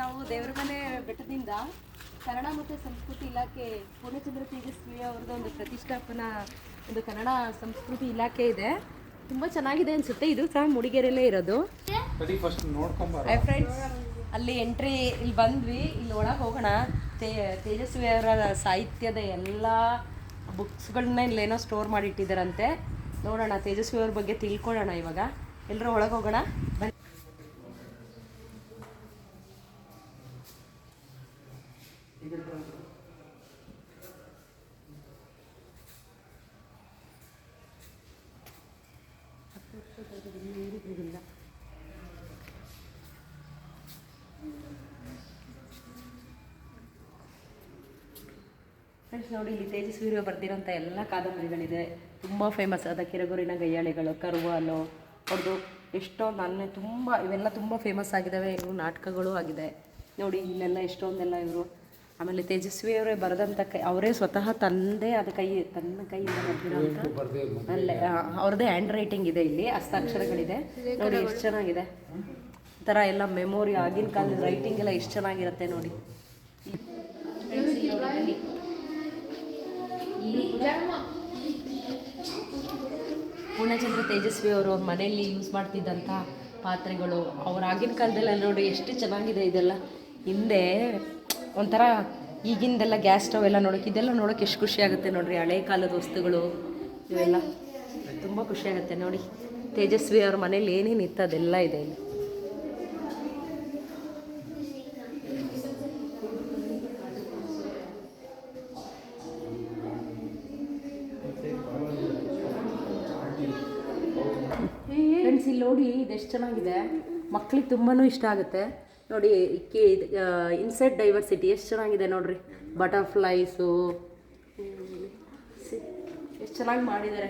ನಾವು ದೇವರ ಮನೆ ಬೆಟ್ಟದಿಂದ ಕನ್ನಡ ಮತ್ತು ಸಂಸ್ಕೃತಿ ಇಲಾಖೆ ಪೂರ್ಣಚಂದ್ರ ತೇಜಸ್ವಿ ಅವ್ರದ್ದು ಒಂದು ಪ್ರತಿಷ್ಠಾಪನಾ ಒಂದು ಕನ್ನಡ ಸಂಸ್ಕೃತಿ ಇಲಾಖೆ ಇದೆ. ತುಂಬ ಚೆನ್ನಾಗಿದೆ ಅನ್ಸುತ್ತೆ. ಇದು ಸಹ ಮೂಡಿಗೆರೆಯಲ್ಲೇ ಇರೋದು. ಹಾಯ್ ಫ್ರೆಂಡ್ಸ್ ಅಲ್ಲಿ ಎಂಟ್ರಿ ಇಲ್ಲಿ ಬಂದ್ವಿ. ಇಲ್ಲಿ ಒಳಗೆ ಹೋಗೋಣ. ತೇ ತೇಜಸ್ವಿ ಅವರ ಸಾಹಿತ್ಯದ ಎಲ್ಲ ಬುಕ್ಸ್ಗಳನ್ನ ಇಲ್ಲೇನೋ ಸ್ಟೋರ್ ಮಾಡಿಟ್ಟಿದ್ದಾರಂತೆ. ನೋಡೋಣ ತೇಜಸ್ವಿ ಅವ್ರ ಬಗ್ಗೆ ತಿಳ್ಕೊಳ್ಳೋಣ ಇವಾಗ. ಎಲ್ಲರೂ ಒಳಗೆ ಹೋಗೋಣ. ಫ್ರೆಂಡ್ಸ್ ನೋಡಿ, ಇಲ್ಲಿ ಅವರು ಬರೆದಿರೋಂಥ ಎಲ್ಲ ಕಾದಂಬರಿಗಳಿದೆ. ತುಂಬ ಫೇಮಸ್ ಆದ ಕಿರಗುರಿನ ಗಯ್ಯಾಳಿಗಳು ಕರುವಾಲು ಅವ್ರದ್ದು ಎಷ್ಟೊಂದು ಅಲ್ಲೇ ತುಂಬ, ಇವೆಲ್ಲ ತುಂಬ ಫೇಮಸ್ ಆಗಿದ್ದಾವೆ ಇವು ನಾಟಕಗಳು ಆಗಿದೆ. ನೋಡಿ, ಇಲ್ಲೆಲ್ಲ ಎಷ್ಟೊಂದೆಲ್ಲ ಇವರು ಆಮೇಲೆ ತೇಜಸ್ವಿ ಅವರೇ ಬರೆದಂಥ ಕೈ ಅವರೇ ಸ್ವತಃ ತಂದೆ ಅದ ಕೈ ತನ್ನ ಕೈಯಿಂದ ಬರೆದಿರೋಂಥ ಅಲ್ಲೇ ಅವ್ರದ್ದೇ ಹ್ಯಾಂಡ್ ರೈಟಿಂಗ್ ಇದೆ ಇಲ್ಲಿ ಹಸ್ತಾಕ್ಷರಗಳಿದೆ. ನೋಡಿ ಎಷ್ಟು ಚೆನ್ನಾಗಿದೆ. ಈ ಥರ ಎಲ್ಲ ಮೆಮೊರಿ ಆಗಿನ ಕಾಲದ ರೈಟಿಂಗ್ ಎಲ್ಲ ಎಷ್ಟು ಚೆನ್ನಾಗಿರುತ್ತೆ ನೋಡಿ. ಪೂರ್ಣಚಂದ್ರ ತೇಜಸ್ವಿ ಅವರು ಅವ್ರ ಮನೆಯಲ್ಲಿ ಯೂಸ್ ಮಾಡ್ತಿದ್ದಂಥ ಪಾತ್ರೆಗಳು ಅವ್ರ ಆಗಿನ ಕಾಲದಲ್ಲ ನೋಡಿ ಎಷ್ಟು ಚೆನ್ನಾಗಿದೆ ಇದೆಲ್ಲ. ಹಿಂದೆ ಒಂಥರ ಈಗಿಂದೆಲ್ಲ ಗ್ಯಾಸ್ ಸ್ಟವ್ ಎಲ್ಲ ನೋಡೋಕೆ, ಇದೆಲ್ಲ ನೋಡೋಕೆ ಎಷ್ಟು ಖುಷಿ ಆಗುತ್ತೆ ನೋಡ್ರಿ. ಹಳೆ ಕಾಲದ ವಸ್ತುಗಳು, ಇವೆಲ್ಲ ತುಂಬ ಖುಷಿ ಆಗುತ್ತೆ ನೋಡಿ. ತೇಜಸ್ವಿ ಅವ್ರ ಮನೇಲಿ ಏನೇನು ಇತ್ತು, ಅದೆಲ್ಲ ಇದೆ ಇಲ್ಲಿ. ಫ್ರೆಂಡ್ಸ್ ಇಲ್ಲಿ ನೋಡಿ, ಇದೆಷ್ಟು ಚೆನ್ನಾಗಿದೆ. ಮಕ್ಳಿಗೆ ತುಂಬಾ ಇಷ್ಟ ಆಗುತ್ತೆ. ನೋಡಿ ಇನ್ಸೆಟ್ ಡೈವರ್ಸಿಟಿ ಎಷ್ಟು ಚೆನ್ನಾಗಿದೆ ನೋಡ್ರಿ. ಬಟರ್ಫ್ಲೈಸು ಎಷ್ಟು ಚೆನ್ನಾಗಿ ಮಾಡಿದ್ದಾರೆ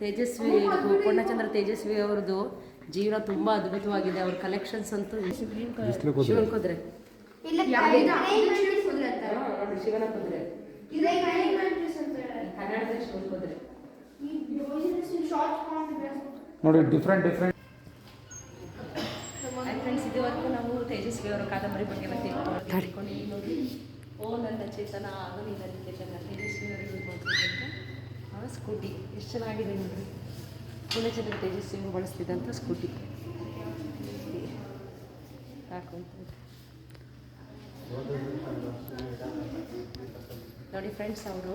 ತೇಜಸ್ವಿ ಪೂರ್ಣಚಂದ್ರ ತೇಜಸ್ವಿ ಅವ್ರದ್ದು ಜೀವನ ತುಂಬ ಅದ್ಭುತವಾಗಿದೆ. ಅವ್ರ ಕಲೆಕ್ಷನ್ಸ್ ಅಂತೂ ಶಿವನ್ ಕುದುರೆ ನೋಡಿ ಶಿವನ ಕುದುರೆ ಡಿಫ್ರೆಂಟ್ ಡಿಫ್ರೆಂಟ್ ಫ್ರೆಂಡ್ಸ್ ಇದುವರೆಗೂ ನಾವು ತೇಜಸ್ವಿ ಅವರ ಕಾದಂಬರಿ ಬಗ್ಗೆ ತಿಳ್ಕೊಂಡಿದ್ದೀವಿ. ನೋಡಿ. ಓ ನನ್ನ ಚೇತನ ಆಗ ನನ್ನ ಚೇತನ. ತೇಜಸ್ವಿ ಅವರು ಸ್ಕೂಟಿ. ಎಷ್ಟು ಚೆನ್ನಾಗಿದೆ ನೋಡಿ ತುಂಬ ತೇಜಸ್ವಿ ಅವರು ಬಳಸ್ತಿದ್ದಂಥ ಸ್ಕೂಟಿ. ಸಾಕು. ನೋಡಿ ಫ್ರೆಂಡ್ಸ್ ಅವರು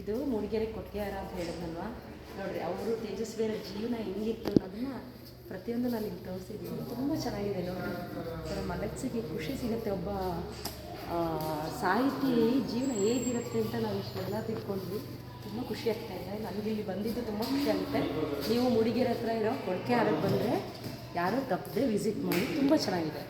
ಇದು ಮೂಡಿಗೆರೆ ಕೊಟ್ಟಿಯಾರ ಅಂತ ಹೇಳಿದ್ನಲ್ವಾ? ನೋಡ್ರಿ ಅವರು ತೇಜಸ್ವಿಯರ ಜೀವನ ಹೆಂಗಿತ್ತು ಅನ್ನೋದನ್ನ ಪ್ರತಿಯೊಂದು ನಾನು ಇಲ್ಲಿ ತೋರಿಸಿದ್ದೀನಿ. ತುಂಬ ಚೆನ್ನಾಗಿದೆ ನೋಡಿ. ಅದರ ಮನಸ್ಸಿಗೆ ಖುಷಿ ಸಿಗುತ್ತೆ. ಒಬ್ಬ ಸಾಹಿತಿ ಜೀವನ ಹೇಗಿರುತ್ತೆ ಅಂತ ನಾವು ಇಷ್ಟೆಲ್ಲ ತಿಳ್ಕೊಂಡ್ವಿ. ತುಂಬ ಖುಷಿ ಆಗ್ತಾ ಇದೆ. ನನಗೆ ಇಲ್ಲಿ ಬಂದಿದ್ದು ತುಂಬ ಖುಷಿ ಆಗುತ್ತೆ. ನೀವು ಮೂಡಿಗೆರೆ ಹತ್ರ ಇರೋ ಕೊಳಕೆ ಆರಕ್ಕೆ ಬಂದರೆ ಯಾರೂ ತಪ್ಪದೆ ವಿಸಿಟ್ ಮಾಡಿ. ತುಂಬ ಚೆನ್ನಾಗಿದೆ.